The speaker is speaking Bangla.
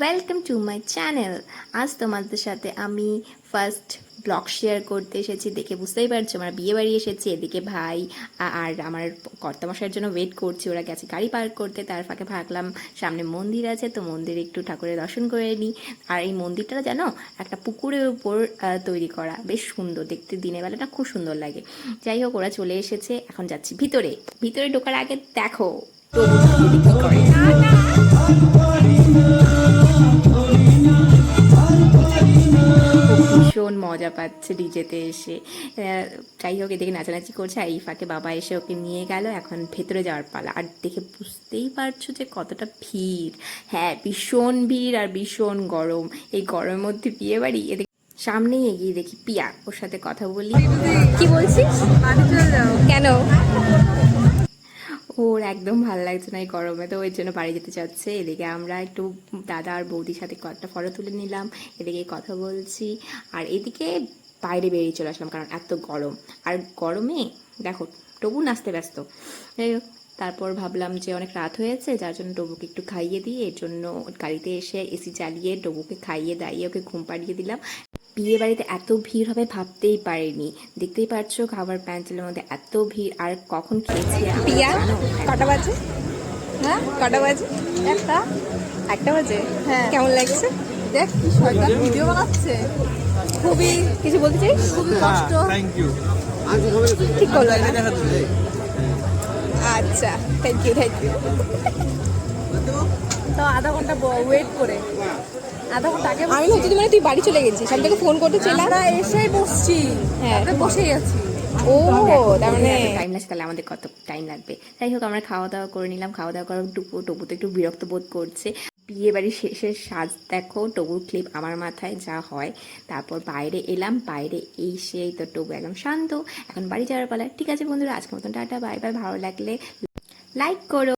ওয়েলকাম টু মাই চ্যানেল আজ তোমাদের সাথে আমি ফার্স্ট ব্লগ শেয়ার করতে এসেছি। দেখে বুঝতেই পারছ আমরা বিয়ে বাড়ি এসেছি। এদিকে ভাই আর আমার কর্তামশাইয়ের জন্য ওয়েট করছি। ওরা গেছে গাড়ি পার্ক করতে তার ফাঁকে ভাবলাম সামনে মন্দির আছে তো মন্দিরে একটু ঠাকুরের দর্শন করে নিই। আর এই মন্দিরটা জানো একটা পুকুরের উপর তৈরি করা। বেশ সুন্দর দেখতে দিনের বেলাটা খুব সুন্দর লাগে। যাই হোক ওরা চলে এসেছে। এখন যাচ্ছি ভিতরে। ভিতরে ঢোকার আগে দেখো। করে? ভীষণ মজা পাচ্ছে ডিজেতে এসে। আহ, যাই হোক এদিকে নাচানাচি করছে আর এই ফাঁকে বাবা এসে ওকে নিয়ে গেল এখন ভেতরে যাওয়ার পালা। আর দেখে বুঝতেই পারছ যে কতটা ভিড়। হ্যাঁ ভীষণ ভিড় আর ভীষণ গরম। এই গরমের মধ্যে বিয়ে বাড়ি এদিকে সামনেই এগিয়ে দেখি পিয়া ওর সাথে কথা বলি। কি বলছিস? কেন? একদম ভালো লাগছে না এই গরমে, তো ওই জন্য বাড়ি যেতে চাচ্ছে। এদিকে আমরা একটু দাদা আর বৌদির সাথে কয়েকটা ফটো তুলে নিলাম, এদিকে কথা বলছি। আর এদিকে বাইরে বেরিয়ে চলে আসলাম, কারণ এত গরম। আর গরমে, দেখো, তবু নাচতে ব্যস্ত। তারপর ভাবলাম যে অনেক রাত হয়েছে, যার জন্য ডবুকে একটু খাইয়ে দিই। এর জন্য গাড়িতে এসে এসি চালিয়ে ডবুকে খাইয়ে দাইয়ে ওকে ঘুম পাড়িয়ে দিলাম। বিয়ে বাড়িতে এত ভিড় হবে ভাবতেই পারিনি। দেখতেই পাচ্ছ খাবার প্যান্টেলের মধ্যে এত ভিড় আর কখন খেয়েছি পিয়া? কটা বাজে? হ্যাঁ কটা বাজে? একটা? একটা বাজে? হ্যাঁ। কেমন লাগছে? দেখ কি শয়তান ভিডিও বানাচ্ছে। খুবই কিছু বলতে চাইস খুবই কষ্ট। থ্যাংক ইউ ঠিক করল আচ্ছা থ্যাংক ইউ থ্যাংক ইউ তো আধা ঘণ্টা ওয়েট করে। আধা ঘণ্টা আগে আমি ভাবছি মানে তুই বাড়ি চলে গেছিস আমি তোকে ফোন করতে ছিলাম। আমরা এসেই বসছি হ্যাঁ। বসেই আছি। ও তার মানে টাইম লাগছে তাহলে আমাদের কত টাইম লাগবে? যাই হোক আমরা খাওয়া দাওয়া করে নিলাম খাওয়া দাওয়া করার টুকু টবু তো একটু বিরক্ত বোধ করছে। বিয়ে বাড়ির শেষের সাজ দেখো টবুর ক্লিপ আমার মাথায় যা হয়। তারপর বাইরে এলাম বাইরে এই সেই তো টবু একদম শান্ত। এখন বাড়ি যাওয়ার পালা। ঠিক আছে বন্ধুরা আজকের মতন টাটা বাই বাই ভালো লাগলে লাইক করো।